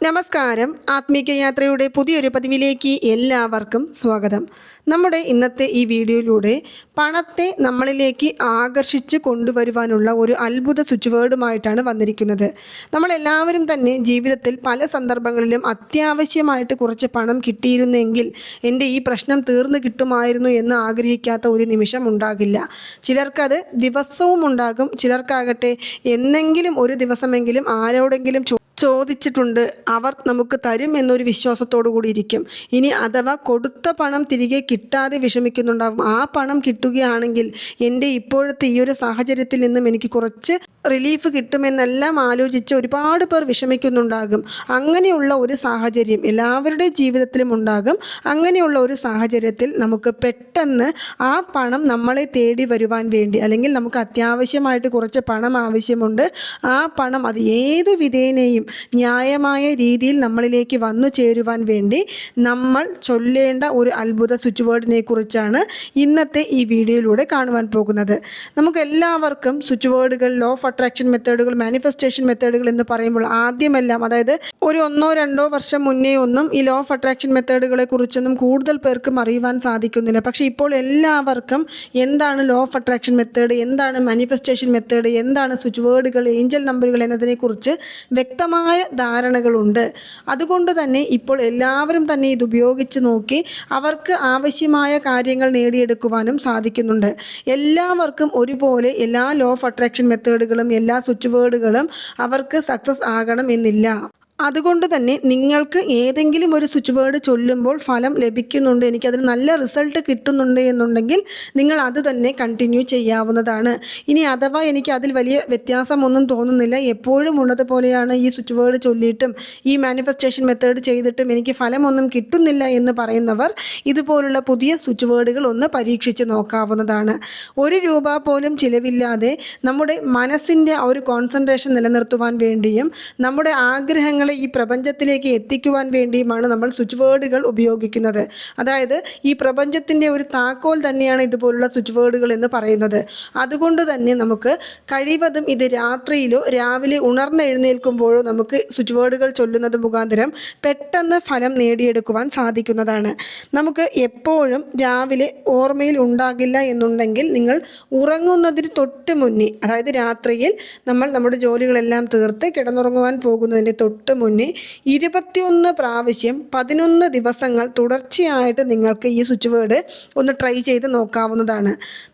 നമസ്കാരം. ആത്മീക യാത്രയുടെ പുതിയൊരു പതിവിലേക്ക് എല്ലാവർക്കും സ്വാഗതം. നമ്മുടെ ഇന്നത്തെ ഈ വീഡിയോയിലൂടെ പണത്തെ നമ്മളിലേക്ക് ആകർഷിച്ച് കൊണ്ടുവരുവാനുള്ള ഒരു അത്ഭുത സ്വിച്ച് വേർഡുമായിട്ടാണ് വന്നിരിക്കുന്നത്. നമ്മളെല്ലാവരും തന്നെ ജീവിതത്തിൽ പല സന്ദർഭങ്ങളിലും അത്യാവശ്യമായിട്ട് കുറച്ച് പണം കിട്ടിയിരുന്നെങ്കിൽ എന്റെ ഈ പ്രശ്നം തീർന്നു കിട്ടുമായിരുന്നു എന്ന് ആഗ്രഹിക്കാത്ത ഒരു നിമിഷം ഉണ്ടാകില്ല. ചിലർക്കത് ദിവസവും ഉണ്ടാകും. ചിലർക്കാകട്ടെ എന്നെങ്കിലും ഒരു ദിവസമെങ്കിലും ആരോടെങ്കിലും ചോദിച്ചിട്ടുണ്ട്. അവർ നമുക്ക് തരും എന്നൊരു വിശ്വാസത്തോടു കൂടി ഇരിക്കും. ഇനി അഥവാ കൊടുത്ത പണം തിരികെ കിട്ടാതെ വിഷമിക്കുന്നുണ്ടാകും ആ പണം കിട്ടുകയാണെങ്കിൽ എന്റെ ഇപ്പോഴത്തെ ഈ ഒരു സാഹചര്യത്തിൽ നിന്നും എനിക്ക് കുറച്ച് റിലീഫ് കിട്ടുമെന്നെല്ലാം ആലോചിച്ച് ഒരുപാട് പേർ വിഷമിക്കുന്നുണ്ടാകും. അങ്ങനെയുള്ള ഒരു സാഹചര്യം എല്ലാവരുടെ ജീവിതത്തിലും ഉണ്ടാകും. അങ്ങനെയുള്ള ഒരു സാഹചര്യത്തിൽ നമുക്ക് പെട്ടെന്ന് ആ പണം നമ്മളെ തേടി വരുവാൻ വേണ്ടി അല്ലെങ്കിൽ നമുക്ക് അത്യാവശ്യമായിട്ട് കുറച്ച് പണം ആവശ്യമുണ്ട്. ആ പണം അത് ഏതു വിധേനയും ന്യായമായ രീതിയിൽ നമ്മളിലേക്ക് വന്നു ചേരുവാൻ വേണ്ടി നമ്മൾ ചൊല്ലേണ്ട ഒരു അത്ഭുത സ്വിച്ച് വേർഡിനെ കുറിച്ചാണ് ഇന്നത്തെ ഈ വീഡിയോയിലൂടെ കാണുവാൻ പോകുന്നത്. നമുക്ക് എല്ലാവർക്കും സ്വിച്ച് വേർഡുകൾ ലോ ഓഫ് അട്രാക്ഷൻ മെത്തേഡുകൾ മാനിഫെസ്റ്റേഷൻ മെത്തേഡുകൾ എന്ന് പറയുമ്പോൾ ആദ്യമെല്ലാം അതായത് ഒരു ഒന്നോ രണ്ടോ വർഷം മുന്നേ ഒന്നും ഈ ലോ ഓഫ് അട്രാക്ഷൻ മെത്തേഡുകളെ കുറിച്ചൊന്നും കൂടുതൽ പേർക്കും അറിയുവാൻ സാധിക്കുന്നില്ല. പക്ഷേ ഇപ്പോൾ എല്ലാവർക്കും എന്താണ് ലോ ഓഫ് അട്രാക്ഷൻ മെത്തേഡ് എന്താണ് മാനിഫെസ്റ്റേഷൻ മെത്തേഡ് എന്താണ് സ്വിച്ച് വേർഡുകൾ ഏഞ്ചൽ നമ്പറുകൾ എന്നതിനെക്കുറിച്ച് വ്യക്തമായ ധാരണകളുണ്ട്. അതുകൊണ്ട് തന്നെ ഇപ്പോൾ എല്ലാവരും തന്നെ ഇത് ഉപയോഗിച്ച് നോക്കി അവർക്ക് ആവശ്യമായ കാര്യങ്ങൾ നേടിയെടുക്കുവാനും സാധിക്കുന്നുണ്ട്. എല്ലാവർക്കും ഒരുപോലെ എല്ലാ ലോ ഓഫ് അട്രാക്ഷൻ മെത്തേഡുകളും എല്ലാ സ്വിച്ച് വേർഡുകളും അവർക്ക് സക്സസ് ആകണം എന്നില്ല. അതുകൊണ്ട് തന്നെ നിങ്ങൾക്ക് ഏതെങ്കിലും ഒരു സ്വിച്ച് വേർഡ് ചൊല്ലുമ്പോൾ ഫലം ലഭിക്കുന്നുണ്ട് എനിക്കതിന് നല്ല റിസൾട്ട് കിട്ടുന്നുണ്ട് എന്നുണ്ടെങ്കിൽ നിങ്ങൾ അത് തന്നെ കണ്ടിന്യൂ ചെയ്യാവുന്നതാണ്. ഇനി അഥവാ എനിക്ക് അതിൽ വലിയ വ്യത്യാസമൊന്നും തോന്നുന്നില്ല എപ്പോഴും ഉള്ളതുപോലെയാണ് ഈ സ്വിച്ച് വേർഡ് ചൊല്ലിയിട്ടും ഈ മാനിഫെസ്റ്റേഷൻ മെത്തേഡ് ചെയ്തിട്ടും എനിക്ക് ഫലമൊന്നും കിട്ടുന്നില്ല എന്ന് പറയുന്നവർ ഇതുപോലുള്ള പുതിയ സ്വിച്ച് വേർഡുകൾ ഒന്ന് പരീക്ഷിച്ച് നോക്കാവുന്നതാണ്. ഒരു രൂപ പോലും ചിലവില്ലാതെ നമ്മുടെ മനസ്സിന്റെ ഒരു കോൺസെൻട്രേഷൻ നിലനിർത്തുവാൻ വേണ്ടിയും നമ്മുടെ ആഗ്രഹങ്ങൾ ഈ പ്രപഞ്ചത്തിലേക്ക് എത്തിക്കുവാൻ വേണ്ടിയുമാണ് നമ്മൾ സ്വിച്ച് വേർഡുകൾ ഉപയോഗിക്കുന്നത്. അതായത് ഈ പ്രപഞ്ചത്തിന്റെ ഒരു താക്കോൽ തന്നെയാണ് ഇതുപോലുള്ള സ്വിച്ച് വേർഡുകൾ എന്ന് പറയുന്നത്. അതുകൊണ്ട് തന്നെ നമുക്ക് കഴിവതും ഇത് രാത്രിയിലോ രാവിലെ ഉണർന്നെഴുന്നേൽക്കുമ്പോഴോ നമുക്ക് സ്വിച്ച് വേർഡുകൾ ചൊല്ലുന്നത് മുഖാന്തരം പെട്ടെന്ന് ഫലം നേടിയെടുക്കുവാൻ സാധിക്കുന്നതാണ്. നമുക്ക് എപ്പോഴും രാവിലെ ഓർമ്മയിൽ ഉണ്ടാകില്ല എന്നുണ്ടെങ്കിൽ നിങ്ങൾ ഉറങ്ങുന്നതിന് തൊട്ട് മുന്നേ അതായത് രാത്രിയിൽ നമ്മൾ നമ്മുടെ ജോലികളെല്ലാം തീർത്ത് കിടന്നുറങ്ങുവാൻ പോകുന്നതിന്റെ തൊട്ട് മുന്നേ ഇരുപത്തിയൊന്ന് പ്രാവശ്യം പതിനൊന്ന് ദിവസങ്ങൾ തുടർച്ചയായിട്ട് നിങ്ങൾക്ക് ഈ സ്വിച്ച് വേർഡ് ഒന്ന് ട്രൈ ചെയ്ത് നോക്കാവുന്നതാണ്.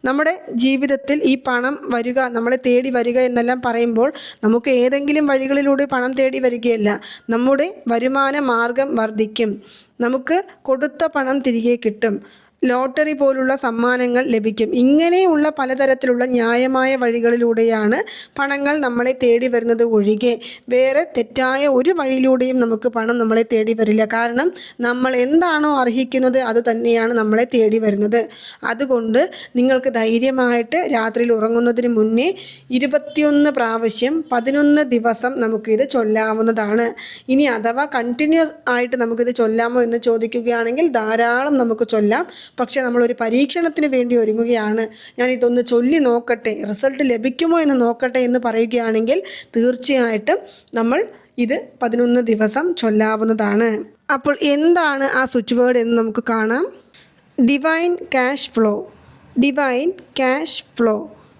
നമ്മുടെ ജീവിതത്തിൽ ഈ പണം വരിക നമ്മളെ തേടി വരിക എന്നെല്ലാം പറയുമ്പോൾ നമുക്ക് ഏതെങ്കിലും വഴികളിലൂടെ പണം തേടി വരികയല്ല നമ്മുടെ വരുമാന മാർഗം വർദ്ധിക്കും. നമുക്ക് കൊടുത്ത പണം തിരികെ കിട്ടും. ലോട്ടറി പോലുള്ള സമ്മാനങ്ങൾ ലഭിക്കും. ഇങ്ങനെയുള്ള പലതരത്തിലുള്ള ന്യായമായ വഴികളിലൂടെയാണ് പണങ്ങൾ നമ്മളെ തേടി വരുന്നത് ഒഴികെ. വേറെ തെറ്റായ ഒരു വഴിയിലൂടെയും നമുക്ക് പണം നമ്മളെ തേടി വരില്ല. കാരണം നമ്മൾ എന്താണോ അർഹിക്കുന്നത് അത് തന്നെയാണ് നമ്മളെ തേടി വരുന്നത്. അതുകൊണ്ട് നിങ്ങൾക്ക് ധൈര്യമായിട്ട് രാത്രിയിൽ ഉറങ്ങുന്നതിന് മുന്നേ ഇരുപത്തിയൊന്ന് പ്രാവശ്യം പതിനൊന്ന് ദിവസം നമുക്കിത് ചൊല്ലാവുന്നതാണ്. ഇനി അഥവാ കണ്ടിന്യൂസ് ആയിട്ട് നമുക്കിത് ചൊല്ലാമോ എന്ന് ചോദിക്കുകയാണെങ്കിൽ ധാരാളം നമുക്ക് ചൊല്ലാം. പക്ഷേ നമ്മളൊരു പരീക്ഷണത്തിന് വേണ്ടി ഒരുങ്ങുകയാണ്. ഞാൻ ഇതൊന്ന് ചൊല്ലി നോക്കട്ടെ റിസൾട്ട് ലഭിക്കുമോ എന്ന് നോക്കട്ടെ എന്ന് പറയുകയാണെങ്കിൽ തീർച്ചയായിട്ടും നമ്മൾ ഇത് പതിനൊന്ന് ദിവസം ചൊല്ലാവുന്നതാണ്. അപ്പോൾ എന്താണ് ആ സ്വിച്ച് വേർഡ് എന്ന് നമുക്ക് കാണാം. Divine cash flow divine cash flow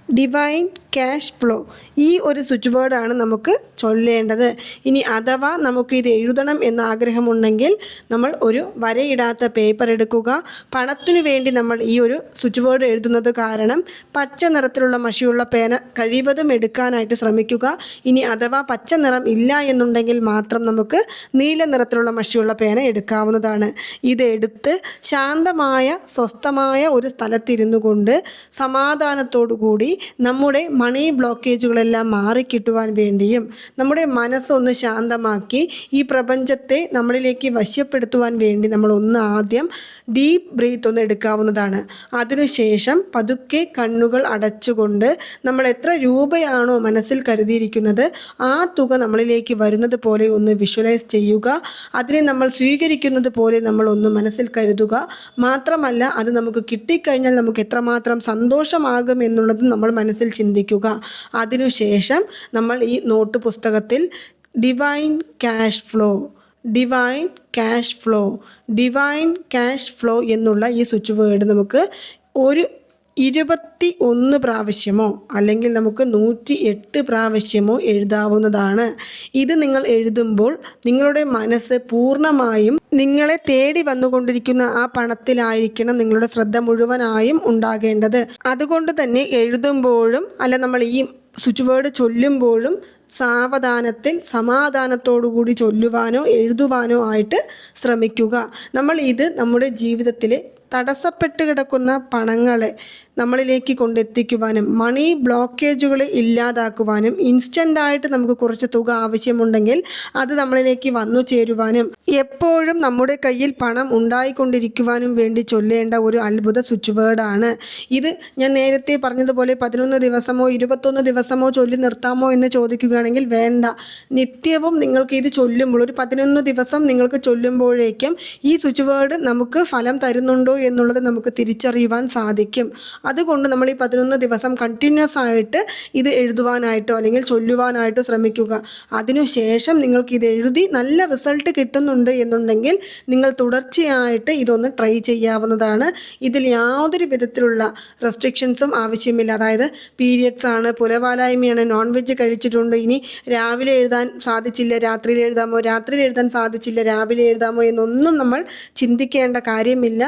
divine cash flow ഈ ഒരു സ്വിച്ച് വേർഡാണ് നമുക്ക് ചൊല്ലേണ്ടത്. ഇനി അഥവാ നമുക്ക് ഇത് എഴുതണം എന്ന ആഗ്രഹമുണ്ടെങ്കിൽ നമ്മൾ ഒരു വരയിടാത്ത പേപ്പർ എടുക്കുക. പണത്തിനു വേണ്ടി നമ്മൾ ഈ ഒരു സ്വിച്ച് വേർഡ് എഴുതുന്നത് കാരണം പച്ച നിറത്തിലുള്ള മഷിയുള്ള പേന കഴിവതും എടുക്കാനായിട്ട് ശ്രമിക്കുക. ഇനി അഥവാ പച്ച നിറം ഇല്ല എന്നുണ്ടെങ്കിൽ മാത്രം നമുക്ക് നീല നിറത്തിലുള്ള മഷിയുള്ള പേന എടുക്കാവുന്നതാണ്. ഇതെടുത്ത് ശാന്തമായ സ്വസ്ഥമായ ഒരു സ്ഥലത്തിരുന്നു കൊണ്ട് സമാധാനത്തോടു കൂടി നമ്മുടെ മണി ബ്ലോക്കേജുകളെല്ലാം മാറിക്കിട്ടുവാൻ വേണ്ടിയും നമ്മുടെ മനസ്സൊന്ന് ശാന്തമാക്കി ഈ പ്രപഞ്ചത്തെ നമ്മളിലേക്ക് വശ്യപ്പെടുത്തുവാൻ വേണ്ടി നമ്മൾ ഒന്ന് ആദ്യം ഡീപ്പ് ബ്രീത്ത് ഒന്ന് എടുക്കാവുന്നതാണ്. അതിനുശേഷം പതുക്കെ കണ്ണുകൾ അടച്ചുകൊണ്ട് നമ്മൾ എത്ര രൂപയാണോ മനസ്സിൽ കരുതിയിരിക്കുന്നത് ആ തുക നമ്മളിലേക്ക് വരുന്നത് പോലെ ഒന്ന് വിഷ്വലൈസ് ചെയ്യുക. അതിനെ നമ്മൾ സ്വീകരിക്കുന്നത് പോലെ നമ്മൾ ഒന്ന് മനസ്സിൽ കരുതുക. മാത്രമല്ല അത് നമുക്ക് കിട്ടിക്കഴിഞ്ഞാൽ നമുക്ക് എത്രമാത്രം സന്തോഷമാകും എന്നുള്ളത് നമ്മൾ മനസ്സിൽ ചിന്തിക്കുക. അതിനുശേഷം നമ്മൾ ഈ നോട്ട് പുസ്തകത്തിൽ divine cash flow divine cash flow divine cash flow എന്നുള്ള ഈ സ്വിച്ച് വേർഡ് നമുക്ക് ഒരു ഇരുപത്തി ഒന്ന് പ്രാവശ്യമോ അല്ലെങ്കിൽ നമുക്ക് നൂറ്റി എട്ട് പ്രാവശ്യമോ എഴുതാവുന്നതാണ്. ഇത് നിങ്ങൾ എഴുതുമ്പോൾ നിങ്ങളുടെ മനസ്സ് പൂർണമായും നിങ്ങളെ തേടി വന്നുകൊണ്ടിരിക്കുന്ന ആ പണത്തിലായിരിക്കണം നിങ്ങളുടെ ശ്രദ്ധ മുഴുവനായും ഉണ്ടാകേണ്ടത്. അതുകൊണ്ട് തന്നെ എഴുതുമ്പോഴും അല്ല നമ്മൾ ഈ സ്വിച്ച് വേർഡ് ചൊല്ലുമ്പോഴും സാവധാനത്തിൽ സമാധാനത്തോടു കൂടി ചൊല്ലുവാനോ എഴുതുവാനോ ആയിട്ട് ശ്രമിക്കുക. നമ്മൾ ഇത് നമ്മുടെ ജീവിതത്തിൽ തടസ്സപ്പെട്ട് കിടക്കുന്ന പണങ്ങളെ നമ്മളിലേക്ക് കൊണ്ടെത്തിക്കുവാനും മണി ബ്ലോക്കേജുകൾ ഇല്ലാതാക്കുവാനും ഇൻസ്റ്റന്റ് ആയിട്ട് നമുക്ക് കുറച്ച് തുക ആവശ്യമുണ്ടെങ്കിൽ അത് നമ്മളിലേക്ക് വന്നു ചേരുവാനും എപ്പോഴും നമ്മുടെ കയ്യിൽ പണം ഉണ്ടായിക്കൊണ്ടിരിക്കുവാനും വേണ്ടി ചൊല്ലേണ്ട ഒരു അത്ഭുത സ്വിച്ച് വേർഡാണ് ഇത് ഞാൻ നേരത്തെ പറഞ്ഞതുപോലെ പതിനൊന്ന് ദിവസമോ ഇരുപത്തൊന്ന് ദിവസമോ ചൊല്ലി നിർത്താമോ എന്ന് ചോദിക്കുകയാണെങ്കിൽ വേണ്ട. നിത്യവും നിങ്ങൾക്ക് ഇത് ചൊല്ലുമ്പോൾ ഒരു പതിനൊന്ന് ദിവസം നിങ്ങൾക്ക് ചൊല്ലുമ്പോഴേക്കും ഈ സ്വിച്ച് വേർഡ് നമുക്ക് ഫലം തരുന്നുണ്ടോ എന്നുള്ളത് നമുക്ക് തിരിച്ചറിയുവാൻ സാധിക്കും. അതുകൊണ്ട് നമ്മൾ ഈ പതിനൊന്ന് ദിവസം കണ്ടിന്യൂസ് ആയിട്ട് ഇത് എഴുതുവാനായിട്ടോ അല്ലെങ്കിൽ ചൊല്ലുവാനായിട്ടോ ശ്രമിക്കുക. അതിനുശേഷം നിങ്ങൾക്ക് ഇത് എഴുതി നല്ല റിസൾട്ട് കിട്ടുന്നുണ്ട് എന്നുണ്ടെങ്കിൽ നിങ്ങൾ തുടർച്ചയായിട്ട് ഇതൊന്ന് ട്രൈ ചെയ്യാവുന്നതാണ്. ഇതിൽ യാതൊരു വിധത്തിലുള്ള റെസ്ട്രിക്ഷൻസും ആവശ്യമില്ല. അതായത് പീരിയഡ്സ് ആണ് പുലവാലായ്മയാണ് നോൺ വെജ് കഴിച്ചിട്ടുണ്ട്. ഇനി രാവിലെ എഴുതാൻ സാധിച്ചില്ല രാത്രിയിൽ എഴുതാമോ രാത്രിയിൽ എഴുതാൻ സാധിച്ചില്ല രാവിലെ എഴുതാമോ എന്നൊന്നും നമ്മൾ ചിന്തിക്കേണ്ട കാര്യമില്ല.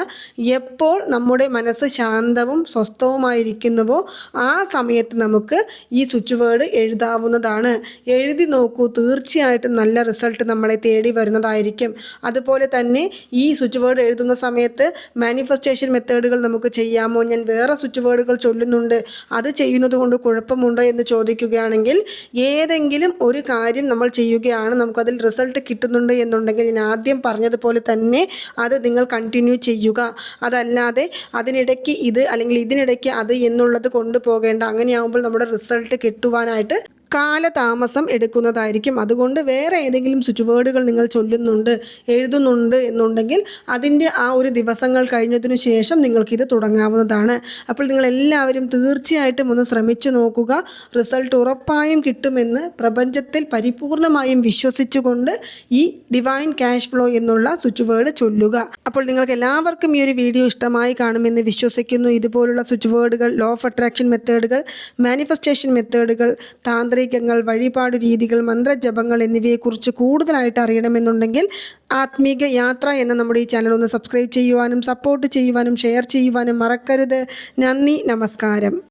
എപ്പോൾ നമ്മുടെ മനസ്സ് ശാന്തവും സ്വസ്ഥവുമായിരിക്കുന്നുവോ ആ സമയത്ത് നമുക്ക് ഈ സ്വിച്ച് വേർഡ് എഴുതാവുന്നതാണ്. എഴുതി നോക്കൂ തീർച്ചയായിട്ടും നല്ല റിസൾട്ട് നമ്മളെ തേടി വരുന്നതായിരിക്കും. അതുപോലെ തന്നെ ഈ സ്വിച്ച് വേർഡ് എഴുതുന്ന സമയത്ത് മാനിഫെസ്റ്റേഷൻ മെത്തേഡുകൾ നമുക്ക് ചെയ്യാമോ? ഞാൻ വേറെ സ്വിച്ച് വേർഡുകൾ ചൊല്ലുന്നുണ്ട്. അത് ചെയ്യുന്നത് കൊണ്ട് കുഴപ്പമുണ്ടോ എന്ന് ചോദിക്കുകയാണെങ്കിൽ ഏതെങ്കിലും ഒരു കാര്യം നമ്മൾ ചെയ്യുകയാണ്. നമുക്കതിൽ റിസൾട്ട് കിട്ടുന്നുണ്ട് എന്നുണ്ടെങ്കിൽ ഞാൻ ആദ്യം പറഞ്ഞതുപോലെ തന്നെ അത് നിങ്ങൾ കണ്ടിന്യൂ ചെയ്യുക. അതല്ലാതെ അതിനിടയ്ക്ക് ഇത് അല്ലെങ്കിൽ ഇതിനിടയ്ക്ക് അത് എന്നുള്ളത് കൊണ്ടുപോകേണ്ട അങ്ങനെയാവുമ്പോൾ നമ്മുടെ റിസൾട്ട് കിട്ടുവാനായിട്ട് കാലതാമസം എടുക്കുന്നതായിരിക്കും. അതുകൊണ്ട് വേറെ ഏതെങ്കിലും സ്വിച്ച് വേർഡുകൾ നിങ്ങൾ ചൊല്ലുന്നുണ്ട് എഴുതുന്നുണ്ട് എന്നുണ്ടെങ്കിൽ അതിന്റെ ആ ഒരു ദിവസങ്ങൾ കഴിഞ്ഞതിനു ശേഷം നിങ്ങൾക്കിത് തുടങ്ങാവുന്നതാണ്. അപ്പോൾ നിങ്ങൾ എല്ലാവരും തീർച്ചയായിട്ടും ഒന്ന് ശ്രമിച്ചു നോക്കുക. റിസൾട്ട് ഉറപ്പായും കിട്ടുമെന്ന് പ്രപഞ്ചത്തിൽ പരിപൂർണമായും വിശ്വസിച്ചുകൊണ്ട് ഈ ഡിവൈൻ ക്യാഷ് ഫ്ലോ എന്നുള്ള സ്വിച്ച് വേർഡ് ചൊല്ലുക. അപ്പോൾ നിങ്ങൾക്ക് എല്ലാവർക്കും ഈ ഒരു വീഡിയോ ഇഷ്ടമായി കാണുമെന്ന് വിശ്വസിക്കുന്നു. ഇതുപോലുള്ള സ്വിച്ച് വേർഡുകൾ ലോ ഓഫ് അട്രാക്ഷൻ മെത്തേഡുകൾ മാനിഫെസ്റ്റേഷൻ മെത്തേഡുകൾ താന്ത്രികങ്ങൾ വഴിപാട് രീതികൾ മന്ത്രജപങ്ങൾ എന്നിവയെക്കുറിച്ച് കൂടുതലായിട്ട് അറിയണമെന്നുണ്ടെങ്കിൽ ആത്മീക യാത്ര എന്ന നമ്മുടെ ഈ ചാനൽ ഒന്ന് സബ്സ്ക്രൈബ് ചെയ്യുവാനും സപ്പോർട്ട് ചെയ്യുവാനും ഷെയർ ചെയ്യുവാനും മറക്കരുത്. നന്ദി നമസ്കാരം.